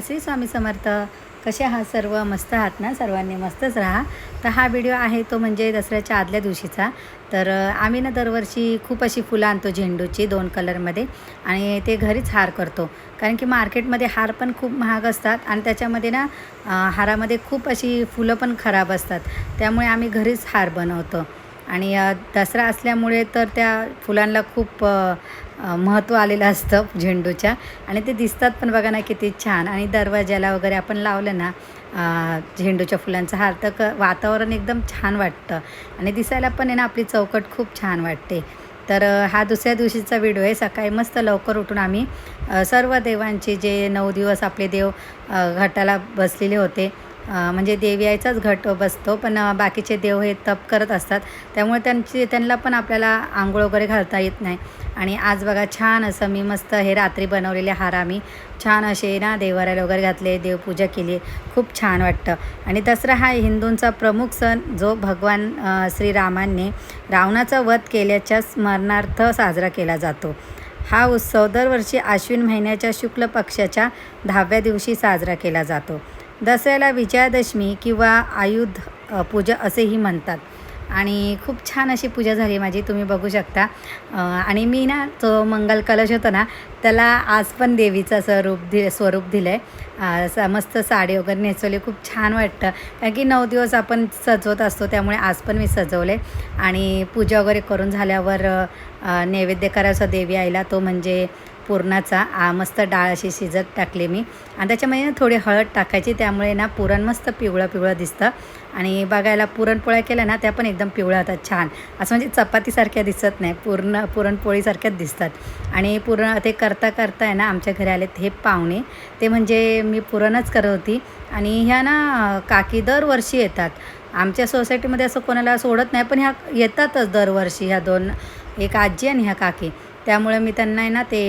श्री स्वामी समर्थ. कसे आहात सर्व? मस्त आहात ना? सर्वांनी मस्तच राहा. तर हा व्हिडिओ आहे तो म्हणजे दसऱ्याच्या आदल्या दिवशीचा. तर आम्ही ना दरवर्षी खूप अशी फुलं आणतो झेंडूची दोन कलरमध्ये आणि ते घरीच हार करतो. कारण की मार्केटमध्ये हार पण खूप महाग असतात आणि त्याच्यामध्ये ना हारामध्ये खूप अशी फुलं पण खराब असतात. त्यामुळे आम्ही घरीच हार बनवतो. आणि दसरा असल्यामुळे तर त्या फुलांना खूप महत्त्व आलेलं असतं झेंडूच्या. आणि ते दिसतात पण बघा ना किती छान. आणि दरवाज्याला वगैरे आपण लावलं ना झेंडूच्या फुलांचा हार तर क वातावरण एकदम छान वाटतं. आणि दिसायला पण आहे ना आपली चौकट खूप छान वाटते. तर हा दुसऱ्या दिवशीचा व्हिडिओ आहे. सकाळी मस्त लवकर उठून आम्ही सर्व देवांचे जे नऊ दिवस आपले देव घाटाला बसलेले होते म्हणजे देवी घट बसतो पण बाकीचे देव हे तप करत असतात. त्यामुळे त्यांची त्यांना पण आपल्याला आंघोळ वगैरे घालता येत नाही. आणि आज बघा छान असं मी मस्त हे रात्री बनवलेले हार आम्ही. छान असे ना देवाऱ्याला वगैरे घातले देवपूजा केली. खूप छान वाटतं. आणि दसरा हा हिंदूंचा प्रमुख सण जो भगवान श्रीरामांनी रावणाचा वध केल्याच्या स्मरणार्थ साजरा केला जातो. हा उत्सव दरवर्षी आश्विन महिन्याच्या शुक्ल पक्षाच्या दहाव्या दिवशी साजरा केला जातो. दसऱ्याला विजयादशमी किंवा आयुध पूजा असेही म्हणतात. आणि खूप छान अशी पूजा झाली माझी तुम्ही बघू शकता. आणि मी ना तो मंगल कलश होता ना त्याला आज पण देवीचं स्वरूप दि स्वरूप दिलं आहे स मस्त साडी वगैरे नेसवली खूप छान वाटतं. कारण की नऊ दिवस आपण सजवत असतो त्यामुळे आज पण मी सजवले. आणि पूजा वगैरे करून झाल्यावर नैवेद्य करायचा देवी आईला तो म्हणजे पुरणाचा आ, मस्त डाळ अशी शिजत टाकली मी. आणि त्याच्यामध्ये ना थोडी हळद टाकायची त्यामुळे ना पुरण मस्त पिवळं पिवळं दिसतं. आणि बघायला पुरणपोळ्या केल्या ना त्या पण एकदम पिवळ्या होतात छान. असं म्हणजे चपातीसारख्या दिसत नाही पूर्ण पुरणपोळीसारख्याच दिसतात. आणि पुरण ते करता करता आहे ना आमच्या घरी आलेत हे पाहुणे. ते म्हणजे मी पुरणच करत होती. आणि ह्या ना काकी दरवर्षी येतात. आमच्या सोसायटीमध्ये असं कोणाला सोडत नाही पण ह्या येतातच दरवर्षी ह्या दोन एक आजी आणि ह्या काकी. त्यामुळे मी त्यांना आहे ना ते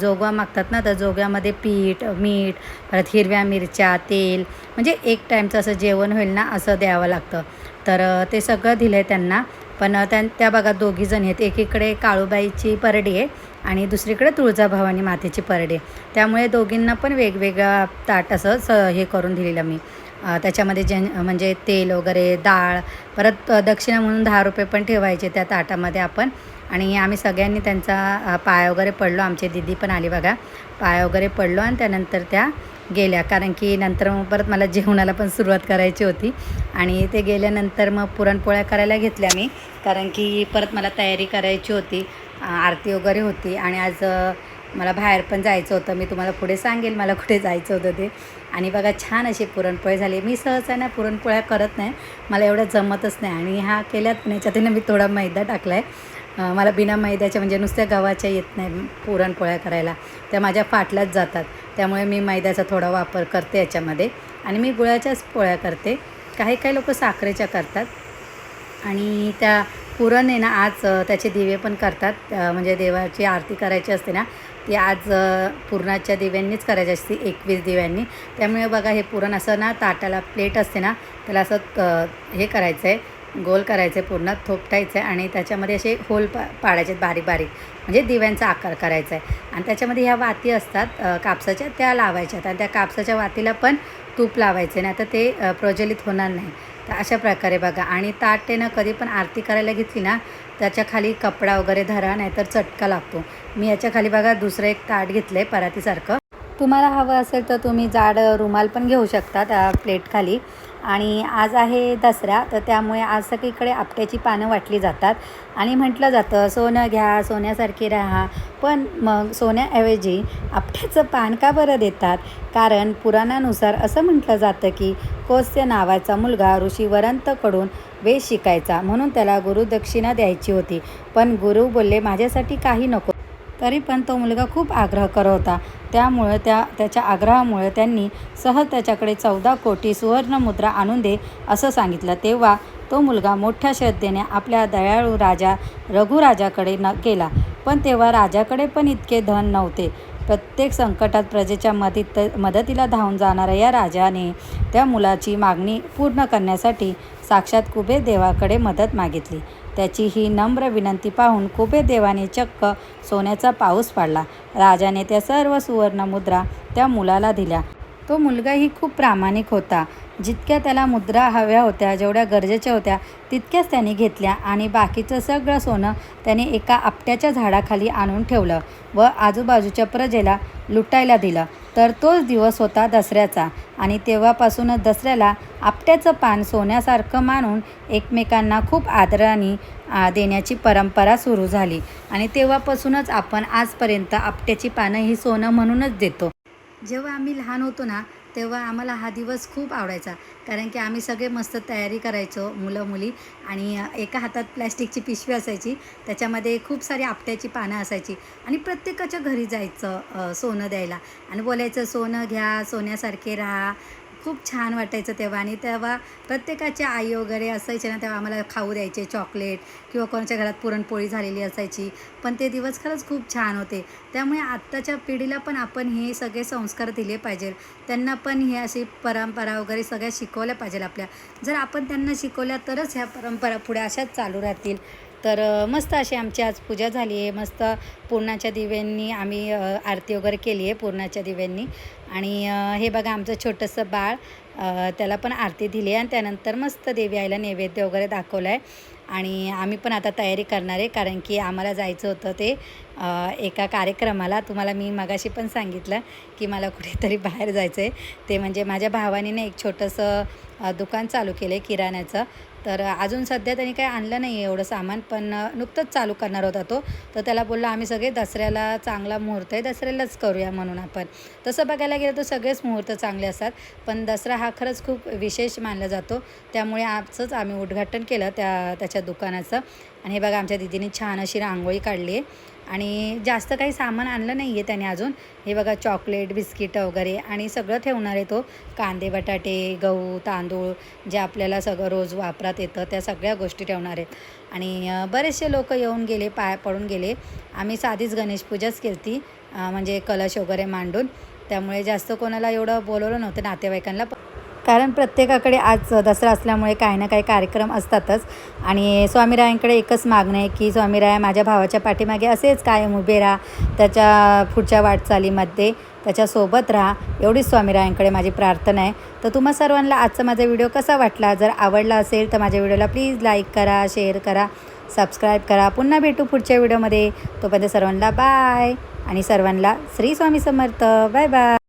जोगवा मागतात ना तर जोग्यामध्ये पीठ मीठ परत हिरव्या मिरच्या तेल म्हणजे एक टाईमचं असं जेवण होईल ना असं द्यावं लागतं. तर ते सगळं दिलं आहे त्यांना. पण त्यां त्या त्या बघा दोघीजण आहेत. एकीकडे काळूबाईची परडी आहे आणि दुसरीकडे तुळजाभवानी मातेची परडी आहे. त्यामुळे दोघींना पण वेगवेगळा ताट असं स हे करून दिलेलं मी. त्याच्यामध्ये जे म्हणजे तेल वगैरे डाळ परत दक्षिणा म्हणून दहा रुपये पण ठेवायचे त्या ताटामध्ये आपण. आणि आम्ही सगळ्यांनी त्यांचा पाय वगैरे पडलो. आमची दिदी पण आली बघा. पाय वगैरे पडलो आणि त्यानंतर त्या गेल्या. कारण की नंतर मग परत मला जेवणाला पण सुरुवात करायची होती. आणि ते गेल्यानंतर मग पुरणपोळ्या करायला घेतल्या मी. कारण की परत मला तयारी करायची होती. आरती वगैरे होती. आणि आज मला बाहेर पण जायचं होतं. मी तुम्हाला पुढे सांगेल मला कुठे जायचं होतं ते. आणि बघा छान अशी पुरणपोळी झाली. मी सहसा ना पुरणपोळ्या करत नाही. मला एवढं जमतच नाही. आणि ह्या केल्यात पण याच्यातून मी थोडा मैदा टाकला आहे मला बिना मैद्याच्या म्हणजे नुसत्या गव्हाच्या येत नाही पुरणपोळ्या करायला. त्या माझ्या फाटल्याच जातात. त्यामुळे मी मैद्याचा थोडा वापर करते याच्यामध्ये. आणि मी गुळाच्याच पोळ्या करते. काही काही लोक साखरेच्या करतात. आणि त्या पुरण आहे ना आज त्याचे दिवे पण करतात. म्हणजे देवाची आरती करायची असते ना ती आज पुरणाच्या दिव्यांनीच करायची असते एकवीस दिव्यांनी. त्यामुळे बघा हे पुरण असं ना ताटाला प्लेट असते ना त्याला असं हे करायचं आहे गोल करायचं आहे पूर्ण थोपटायचे आहे आणि त्याच्यामध्ये असे होल पा पाडायचे आहेत बारीक बारीक. म्हणजे दिव्यांचा आकार करायचा आहे. आणि त्याच्यामध्ये ह्या वाती असतात कापसाच्या त्या लावायच्यात आणि त्या कापसाच्या वातीला पण तूप लावायचे. नाही तर ते प्रज्वलित होणार नाही. तर अशा प्रकारे बघा. आणि ताटेनं कधी पण आरती करायला घेतली ना त्याच्याखाली कपडा वगैरे धरा नाहीतर चटका लागतो. मी याच्या खाली बघा दुसरं एक ताट घेतलं आहे परातीसारखं. तुम्हाला हवं असेल तर तुम्ही जाड रुमाल पण घेऊ शकता त्या प्लेटखाली. आणि आज आहे दसरा तर त्यामुळे आज सगळीकडे आपट्याची पानं वाटली जातात. आणि म्हटलं जातं सोनं घ्या सोन्यासारखी राहा. पण मग सोन्याऐवजी आपट्याचं पान का बरं देतात? कारण पुराणानुसार असं म्हटलं जातं की कोस्य नावाचा मुलगा ऋषी वरंतकडून वेश शिकायचा. म्हणून त्याला गुरुदक्षिणा द्यायची होती. पण गुरु बोलले माझ्यासाठी काही नको तरी पण तो मुलगा खूप आग्रह करत होता. त्यामुळे त्या त्याच्या आग्रहामुळे त्यांनी सहज त्याच्याकडे चौदा कोटी सुवर्णमुद्रा आणून दे असं सांगितलं. तेव्हा तो मुलगा मोठ्या श्रद्धेने आपल्या दयाळू राजा रघुराजाकडे न केला पण तेव्हा राजाकडे पण इतके धन नव्हते. प्रत्येक संकटात प्रजेच्या मदत मदतीला धावून जाणाऱ्या या राजाने त्या मुलाची मागणी पूर्ण करण्यासाठी साक्षात कुबेर देवाकडे मदत मागितली. त्याची ही नम्र विनंती पाहून कुबेर देवाने चक्क सोन्याचा पाऊस पाडला. राजाने त्या सर्व सुवर्ण मुद्रा त्या मुलाला दिल्या. तो मुलगाही खूप प्रामाणिक होता. जितक्या त्याला मुद्रा हव्या होत्या जेवढ्या गरजेच्या होत्या तितक्याच त्याने घेतल्या आणि बाकीचं सगळं सोनं त्याने एका आपट्याच्या झाडाखाली आणून ठेवलं व आजूबाजूच्या प्रजेला लुटायला दिलं. तर तोच दिवस होता दसऱ्याचा आणि तेव्हापासूनच दसऱ्याला आपट्याचं पान सोन्यासारखं मानून एकमेकांना खूप आदराने देण्याची परंपरा सुरू झाली आणि तेव्हापासूनच आपण आजपर्यंत आपट्याची पानं ही सोनं म्हणूनच देतो. जेव्हा आम्ही लहान होतो ना तेव्हा आम्हाला हा दिवस खूप आवडायचा. कारण की आम्ही सगळे मस्त तयारी करायचो मुलं मुली आणि एका हातात प्लॅस्टिकची पिशवी असायची. त्याच्यामध्ये खूप सारी आपट्याची पानं असायची. आणि प्रत्येकाच्या घरी जायचं सोनं द्यायला. आणि बोलायचं सोनं घ्या सोन्यासारखे राहा. खूप छान वाटायचं तेव्हा. आणि तेव्हा प्रत्येकाच्या आई वगैरे असायचे ना तेव्हा आम्हाला खाऊ द्यायचे चॉकलेट किंवा कोणाच्या घरात पुरणपोळी झालेली असायची. पण ते दिवस खरंच खूप छान होते. त्यामुळे आत्ताच्या पिढीला पण आपण हे सगळे संस्कार दिले पाहिजे. त्यांना पण हे अशी परंपरा वगैरे सगळ्या शिकवल्या पाहिजे आपल्या. जर आपण त्यांना शिकवल्या तरच ह्या परंपरा पुढे अशाच चालू राहतील. तर मस्त अशी आमची आज पूजा झाली आहे. मस्त पूर्णाच्या दिव्यांनी आम्ही आरती वगैरे केली आहे पूर्णाच्या दिव्यांनी. आणि हे बघा आमचं छोटंसं बाळ त्याला पण आरती दिली आहे आणि त्यानंतर मस्त देवी आईला नैवेद्य वगैरे दाखवलं आहे. आणि आम्ही पण आता तयारी करणार आहे कारण की आम्हाला जायचं होतं ते. एका कार्यक्रमाला तुम्हाला मी मगाशी पण सांगितलं की मला कुठेतरी बाहेर जायचं आहे ते म्हणजे माझ्या भावाने ना एक छोटंसं दुकान चालू केलं आहे किराण्याचं. तर अजून सध्या त्यांनी काही आणलं नाही आहे एवढं सामान पण नुकतंच चालू करणार होता तो. तर त्याला बोललो आम्ही सगळे दसऱ्याला चांगला मुहूर्त आहे दसऱ्यालाच करूया म्हणून आपण. तसं बघायला गेलं तर सगळेच मुहूर्त चांगले असतात पण दसरा हा खरंच खूप विशेष मानला जातो. त्यामुळे आजच आम्ही उद्घाटन केलं त्या त्याच्या दुकानाचं. आणि हे बघा आमच्या दिदीने छान अशी रांगोळी काढली आहे आणि जास्त काही सामान आणलं नाही आहे त्याने अजून. हे बघा चॉकलेट बिस्किटं वगैरे आणि सगळं ठेवणार आहे तो. कांदे बटाटे गहू तांदूळ जे आपल्याला सगळं रोज वापरात येतं त्या सगळ्या गोष्टी ठेवणार आहेत. आणि बरेचसे लोक येऊन गेले पाया पडून गेले. आम्ही साधीच गणेश पूजाच केली ती म्हणजे कलश वगैरे मांडून. त्यामुळे जास्त कोणाला एवढं बोलवलं नव्हतं नातेवाईकांना. कारण प्रत्येकाकडे आज दसरा असल्यामुळे काही ना काही कार्यक्रम असतातच. आणि स्वामीरायांकडे एकच मागणं आहे की स्वामीराया माझ्या भावाच्या पाठीमागे असेच कायम उभे राहा त्याच्या पुढच्या वाटचालीमध्ये त्याच्यासोबत राहा एवढीच स्वामीरायांकडे माझी प्रार्थना आहे. तर तुम्हा सर्वांना आजचा माझा व्हिडिओ कसा वाटला? जर आवडला असेल तर माझ्या व्हिडिओला प्लीज लाईक करा शेअर करा सबस्क्राईब करा. पुन्हा भेटू पुढच्या व्हिडिओमध्ये. तोपर्यंत सर्वांना बाय. आणि सर्वांना श्री स्वामी समर्थ. Bye bye.